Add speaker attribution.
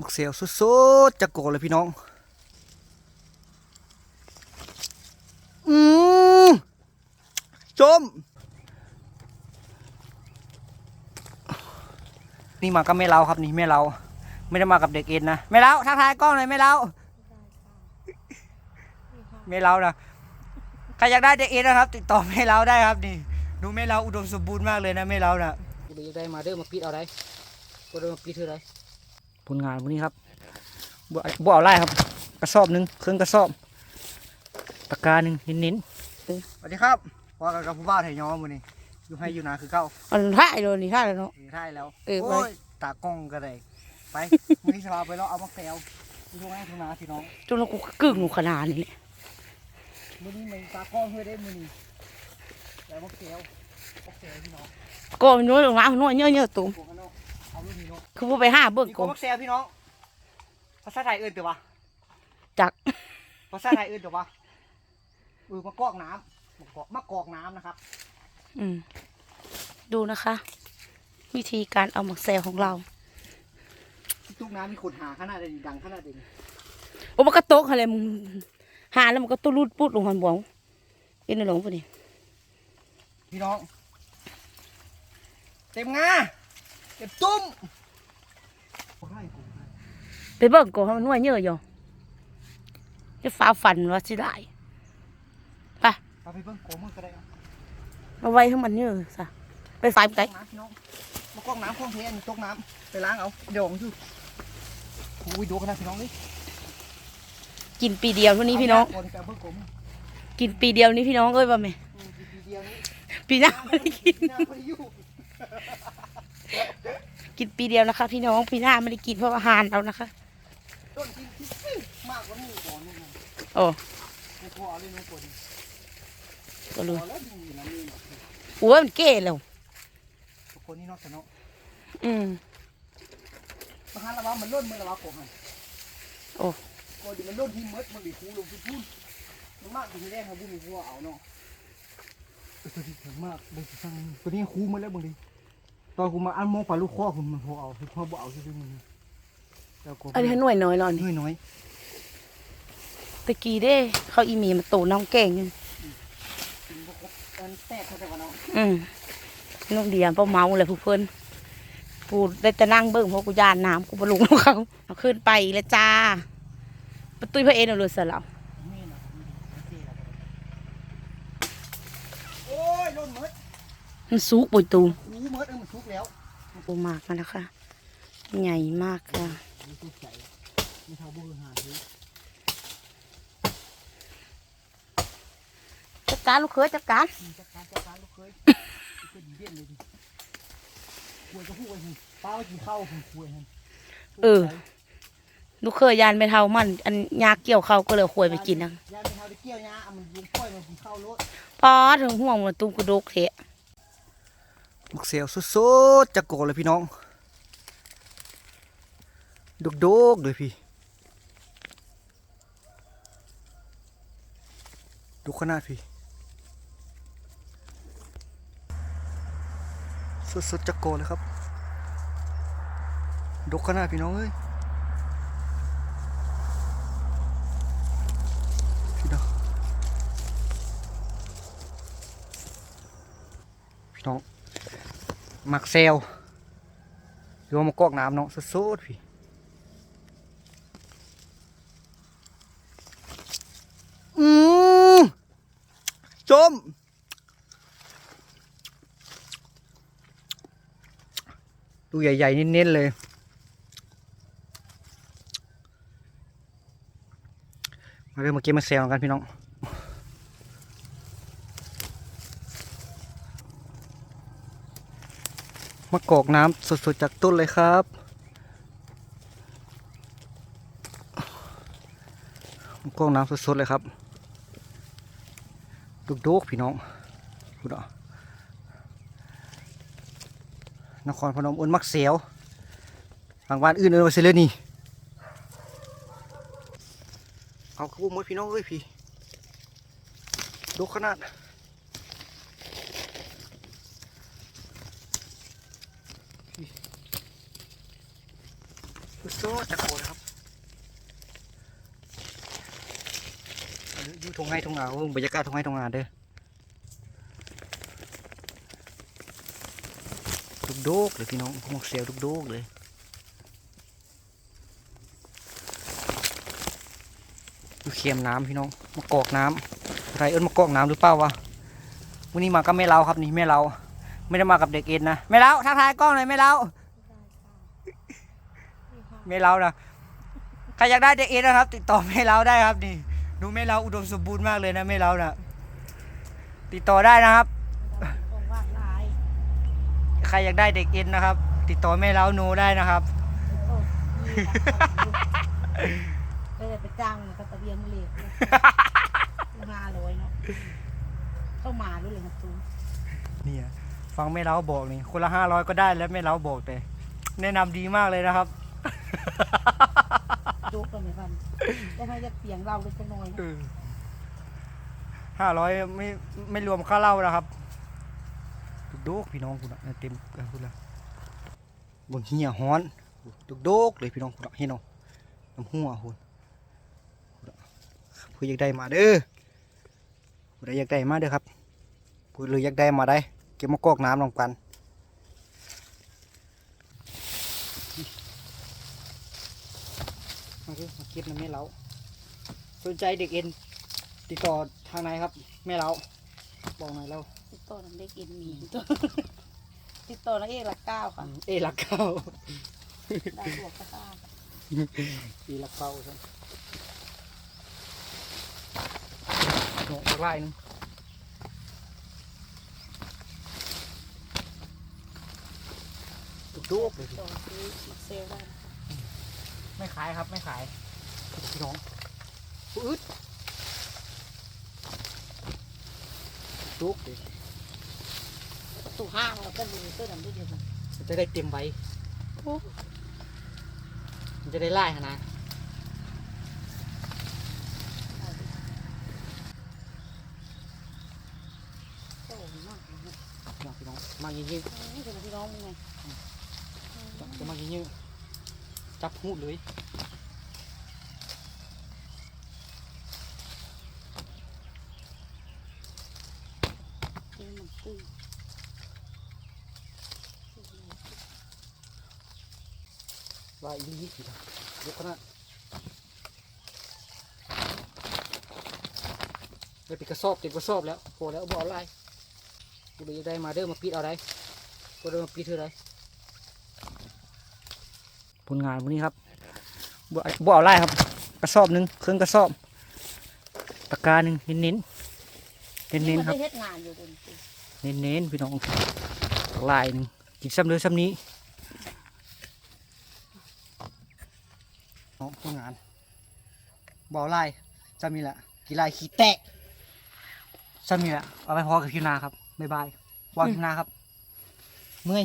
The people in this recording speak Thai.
Speaker 1: มักเซลสุดๆจะโกเลยพี่น้อง อืมจม นี่มากับแม่เราครับนี่แม่เราไม่ได้มากับเด็กเอ็นนะแม่เราทักทายกล้องหน่อยแม่เราแม่เรานะใครอยากได้เด็กเอ็นนะครับ ติดต่อแม่เราได้ครับนี่ดูแม่เราอุดมสมบูรณ์มากเลยนะแม่เรานะกูอยากได้มาเด้อมาปิดเอาได้กูเด้อมาปิดเท่าไร ผลงานวันนี้ครับบ่บ่เอาไล่ครับ กระสอบหนึ่งเครื่องกระสอบปากกาหนึ่งเน้นๆสวัสดีครับว่ากันกับผู้บ้านไทยย้อมวันนี้อยู่ให้อยู่นาคือเก้า
Speaker 2: อันท่ายเลยนี่ท่ายเลยเนาะ
Speaker 1: เออได้แล้ว
Speaker 2: เออไป
Speaker 1: โอ้ยตากล้องก็ได้ไปมือนี้สบายไปแล้วเอามาแซวดูตรงนั้นทุ่งนาพี่น้อง
Speaker 2: จนเรากูกึ่งหนูขนาดนี้
Speaker 1: มือนี้มันตากล้องเพื่อได้มือนี้แล้วมาแซวมาแซวพี่น้อง
Speaker 2: ก็น้อยลงมาน้อยเยอะเยอะตุ้ม
Speaker 1: พวกกัน เนาะเอาลูกนี้เนาะ
Speaker 2: คือพวกไปห้าเบิ่ง
Speaker 1: นี่
Speaker 2: ก
Speaker 1: ก็
Speaker 2: บ
Speaker 1: มาแซวพี่น้อง ภาษาไทยเอื่นเถอะวะ
Speaker 2: จัก
Speaker 1: ภาษาไทยเอื่นเถอะวะเออมากอกน้ำมากอกมากอกน้ำนะครับ
Speaker 2: อืมดูนะคะ วิธีการเอาหมักแซลของเรา
Speaker 1: ทุกน้ำมีขุดหาขนาดใดดังขนาดใด
Speaker 2: โอ้มันก็โต๊ะอะไรมึงหาแล้วมันก็ตุลุดปุดลงหันบวงเป็นในหลงปะนี่
Speaker 1: พี่น้อง เต็มงา เต็มตุ้ม
Speaker 2: ไปเบิ่งก่อนให้มันน้อยเยอะอยู่จะฟ้าฟันว่าสิได้ไป
Speaker 1: เอาไปเบิ่งโกมือก็ได้เอา
Speaker 2: มาไว้ให้มันเยอะซะไปไฟไป
Speaker 1: น้ำพี่น้องมากอกน้ำคลองเพอันนี้ตกน้ำไปล้างเอาเดี๋ยวผมดูอุ้ยดูขนาดพี่น้องนี่
Speaker 2: กินปีเดียวเท่านี้พี่น้อง
Speaker 1: ก่อนจะเอาเบิ่งโกมือ
Speaker 2: กินปีเดียวนี้พี่น้องเอ้ยว่าไหม
Speaker 1: อืมทีเดียวนี้
Speaker 2: ปีหน้าไม่ได้กิน
Speaker 1: น้ำไม่ได้อยู่
Speaker 2: กินปีเดียวนะคะ พี่น้องปีหน้าไม่ได้กินเพราะว่าอาหารเรานะคะ
Speaker 1: ต้นกินที่ซื่อมากกว่านี้ก่อนนี่นะ
Speaker 2: โอ้
Speaker 1: ไม่พอเอาเลยนะก่อน
Speaker 2: ก็รู้
Speaker 1: พอแล้วดีนะนี่เนาะ
Speaker 2: โอ้ยมันเก้แล้ว
Speaker 1: ทุกคนนี่เนอกจากเนาะ
Speaker 2: อืม
Speaker 1: บางครั้งระวังมันล่นมือระวังโกหัน
Speaker 2: โอ้
Speaker 1: ก่อนที่มันล่นที่มดมันดีคูลงที่พูนมันมากที่แรกเขาบุ้มีหัวเอาเนาะเออตัวนี้ถึงมากเบิ่งสิสั่งตัวนี้คูหมาแล้วเบิ่งดิต อนกูมาอันมองปลาลูกข้อคุณมันพอเอาคือพ่อบ่เอาซื่อๆมันแล้วก็
Speaker 2: อันนี้หน่วยน้อยหน่อย
Speaker 1: น้อยน้อย
Speaker 2: ตะกี้เด้เขาอีเมีมาโตน้องแก่งอยู่
Speaker 1: ๆกินบ่ครบอันแตกเข้าใจว่าเนาะ
Speaker 2: อืมน้องเดียมเป้าเมาเลยผู้เพิ่นกูได้แต่นั่งเบิ่งเพราะกูยานน้ำกูบรลุงเขาเอาขึ้นไปแล้วจ้าประตูพระเอ็นเอาเลยเสร็จแล้ว
Speaker 1: นี่นะโอเคแล้วโอ้ยล่นหมด
Speaker 2: มันสุกปุยตูม
Speaker 1: คูหม ดเออมันทุกแล้ว
Speaker 2: ปูมากมาแล้วค่ะ ใหญ่มากค่ะ
Speaker 1: มันทุกใจไม่เท่าบ่หาซื้อ
Speaker 2: จัดการลูกเคยจัดการ
Speaker 1: อืมจัดการจัดการลูกเคยก็ดีเด่นเลยดิคุยก็พูดไว้หิป้าไปกินข้าวผมคุยให้
Speaker 2: เออลูกเคยยานไม่เท่ามัน อันยาเกี่ยวเขาก็เลยควยไปกินนะ
Speaker 1: ยายไปเท่าได้เกี่ยวยาเอามันยุงป้อยมันกินข้าวรถ
Speaker 2: พอถึงห่วงมันตุ้มกระดกเทะ
Speaker 1: มักเสียวสุดๆจะโกเลยพี่น้องดกดกเลยพี่ ดูขนาดพี่ สุดๆจะโกเลยครับ ดกขนาดพี่น้องเอ้ยพี่น้อง มักเซลหรือว่ามากอกน้ำเนาะสุดๆพี่อืมจมดูใหญ่ ๆ เน้น ๆ เลย มาเริ่มมาเก็บมาเซลกันพี่น้อง มะกอกน้ำสดๆจากต้นเลยครับ มะกอกน้ำสดๆเลยครับดุกๆพี่น้องดูเนาะนครพนมอ้นมักเสียวบางบ้านอื่นเอินมาเสเลนี่เอาขบวนมดพี่น้องเอ้ยพี่ดุกขนาด โซ่ตะโกนครับอยู่ทงไห้ทงนาเบิ่งบรรยากาศทงไห้ทงนาเด้อดุกโดกเลยพี่น้องหมกเสียวดุกโดกเลยดูเค็มน้ำพี่น้องมากอกน้ำไรเอิ้นมากอกน้ำหรือเปล่าวะวันนี้มากับแม่เราครับนี่แม่เรา ไม่ได้มากับเด็กเอ็นนะแม่เราทักทายกล้องเลยแม่เรา แม่เล้านะใครอยากได้เด็กเอ็นนะครับ ติดต่อแม่เล้าได้ครับนี่ดูแม่เล้าอุดมสมบูรณ์มากเลยนะแม่เล้านะติดต่อได้นะครับ
Speaker 2: ของว่างหลาย
Speaker 1: ใครอยากได้เด็กเอ็นนะครับ ติดต่อแม่เล้าโนได้นะครับ
Speaker 2: โอ้มีค่ะไปเลยไปจ้างกับตะเบียงเลยห้าร้อยเนาะต้องมาด้วยเลยนะตู
Speaker 1: เนี่ยฟังแม่เล้าบอกนี่คนละห้าร้อยก็ได้แล้วแม่เล้าบอกแต่แนะนำดีมากเลยนะครับ
Speaker 2: โจกกันไหมพันได้ให้จะเสียงเราเล็กน้อยนะ
Speaker 1: ห้าร้อยไม่ไม่รวมค่าเหล้านะครับดุกโดกพี่น้องคุณอะเต็มเออคุณละบนเหี่ยฮ้อนดุกโดกเลยพี่น้องคุณอะเห็นเนาะน้ำหัวคุณเพื่ออยากได้มาเด้อผู้ใดอยากได้มาเด้อครับผู้เลยอยากได้มาได้ เก็บมากอกน้ำลงกัน มาคือมาเก็บน้ำแม่เล้าสนใจเด็กเอ็นติดต่อทางไหนครับ แม่เราบอกหน่อยเรา
Speaker 2: ติดต่อน้ำเล็กเอ็นมีติดต่อติดต่อน้ำเอกหลักเก้าค่ะ
Speaker 1: เอลักเก้า
Speaker 2: ได้บวกก็ได้
Speaker 1: อีลักเก้าใช่โหนไล่นึงตุกตุกเลย
Speaker 2: ต่อซื้อมาเซลได้
Speaker 1: ไม่ขายครับไม่ขายพี่น้องอึดตุกเลย
Speaker 2: ประตูห้างเราก็ดูเสื้อดำด้วยเดียวกัน
Speaker 1: มันจะได้เต็มไว้
Speaker 2: โอ้
Speaker 1: มันจะได้ไล่ขนาด
Speaker 2: โหมากเลยนะ
Speaker 1: พี่น้องพี่น้องมายิงยิง
Speaker 2: นี่เป็นพี่น้องมึงไง
Speaker 1: จะมายิงยิง จับหูเลยว่าอีนี่สิครับยกขนาดไปปิดกระสอบติดกระสอบแล้วพอแล้วบเอกไล่กูเลยได้มาเด้อมาปิดเอาได้กูเลยมาปิดเท่าไร ผลงานวันนี้ครับบ่บ่เอาไล่ครับ กระสอบหนึ่งเครื่องกระสอบตะกร้าหนึ่งเน้นเน้นเน้นเน้นๆครับ
Speaker 2: เฮ็ดงานอยู่ตรงนี้
Speaker 1: เน้นๆพี่น้องลายหนึ่งกินซ้ำเลยซ้ำนี้น้องทำงานบ่อลายซ้ำนี่แหละกีฬาขี้แตะซ้ำนี่แหละเอาไปพอกับคิวนาครับบ๊ายบายพอกับคิวนาครับเมื่อย